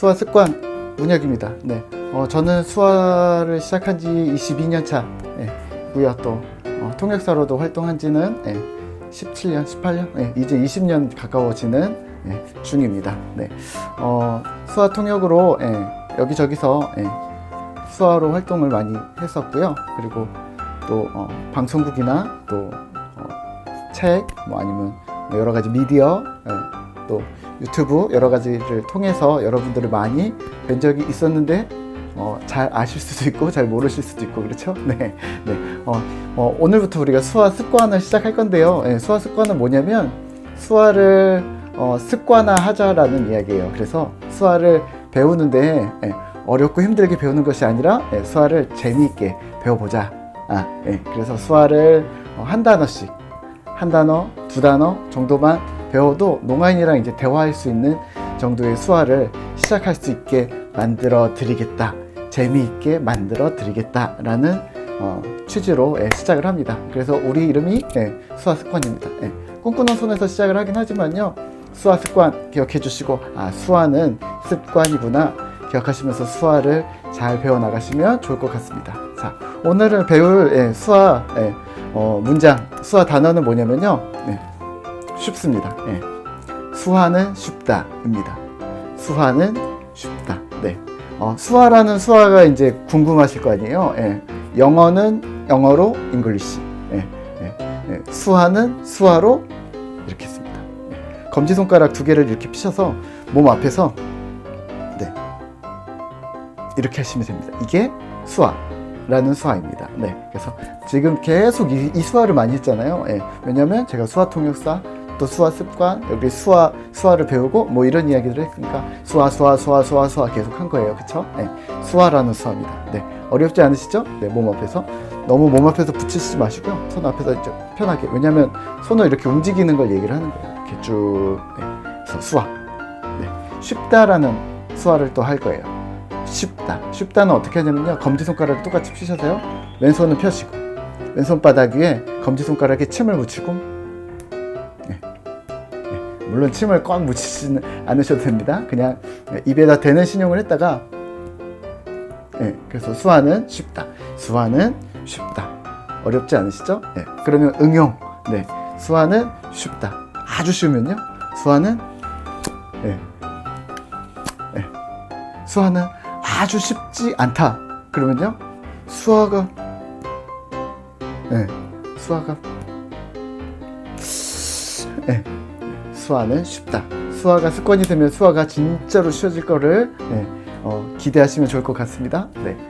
수화 습관 문혁입니다. 네. 어, 저는 수화를 시작한 지 22년 차고요. 또 어, 통역사로도 활동한 지는 예, 17년, 18년, 예, 이제 20년 가까워지는 예, 중입니다. 네. 어, 수화 통역으로 예, 여기저기서 예, 수화로 활동을 많이 했었고요. 그리고 또 어, 방송국이나 또 어, 책, 뭐 아니면 뭐 여러 가지 미디어, 예, 또 유튜브 여러 가지를 통해서 여러분들을 많이 뵌 적이 있었는데 어, 잘 아실 수도 있고 잘 모르실 수도 있고 그렇죠? 네, 네. 어, 어, 오늘부터 우리가 수화 습관을 시작할 건데요. 예, 수화 습관은 뭐냐면 수화를 어, 습관화하자라는 이야기예요. 그래서 수화를 배우는데 예, 어렵고 힘들게 배우는 것이 아니라 예, 수화를 재미있게 배워보자. 아, 예, 그래서 수화를 어, 한 단어씩 한 단어, 두 단어 정도만 배워도 농아인이랑 이제 대화할 수 있는 정도의 수화를 시작할 수 있게 만들어 드리겠다. 재미있게 만들어 드리겠다라는 어, 취지로 예, 시작을 합니다. 그래서 우리 이름이 예, 수화 습관입니다. 예, 꿈꾸는 손에서 시작을 하긴 하지만요. 수화 습관 기억해 주시고 아 수화는 습관이구나 기억하시면서 수화를 잘 배워 나가시면 좋을 것 같습니다. 자 오늘은 배울 예, 수화 예, 어, 문장 수화 단어는 뭐냐면요. 네, 쉽습니다. 예. 수화는 쉽다입니다. 수화는 쉽다. 네. 어, 수화라는 수화가 이제 궁금하실 거 아니에요. 예. 영어는 영어로 잉글리시. 예. 예. 예. 수화는 수화로 이렇게 씁니다. 예. 검지 손가락 두 개를 이렇게 피셔서 몸 앞에서 네. 이렇게 하시면 됩니다. 이게 수화 라는 수화입니다. 네. 그래서 지금 계속 이, 이 수화를 많이 했잖아요. 예. 왜냐면 제가 수화 통역사 또 수화 습관 여기 수화 수화를 배우고 뭐 이런 이야기들을 했으니까 수화 수화 수화 수화 수화 계속 한 거예요. 그쵸? 네. 수화라는 수화입니다. 네. 어렵지 않으시죠? 네몸 앞에서. 너무 몸 앞에서 붙이시지 마시고요. 손 앞에서 이제 편하게. 왜냐면 손을 이렇게 움직이는 걸 얘기를 하는 거예요. 이렇게 쭉 네. 그래서 수화. 네. 쉽다라는 수화를 또 할 거예요. 쉽다. 쉽다는 어떻게 하냐면요. 검지손가락을 똑같이 피셔서요. 왼손은 펴시고. 왼손 바닥 위에 검지손가락에 침을 묻히고 물론 침을 꽉 묻히지는 않으셔도 됩니다. 그냥 입에다 대는 신용을 했다가 예, 그래서 수화는 쉽다. 수화는 쉽다. 어렵지 않으시죠? 예, 그러면 응용. 네, 수화는 쉽다. 아주 쉬우면요. 수화는 예, 예, 수화는 아주 쉽지 않다. 그러면요. 수화가 예, 수화가 예. 수화는 쉽다. 수화가 습관이 되면 수화가 진짜로 쉬워질 거를 네, 어, 기대하시면 좋을 것 같습니다. 네.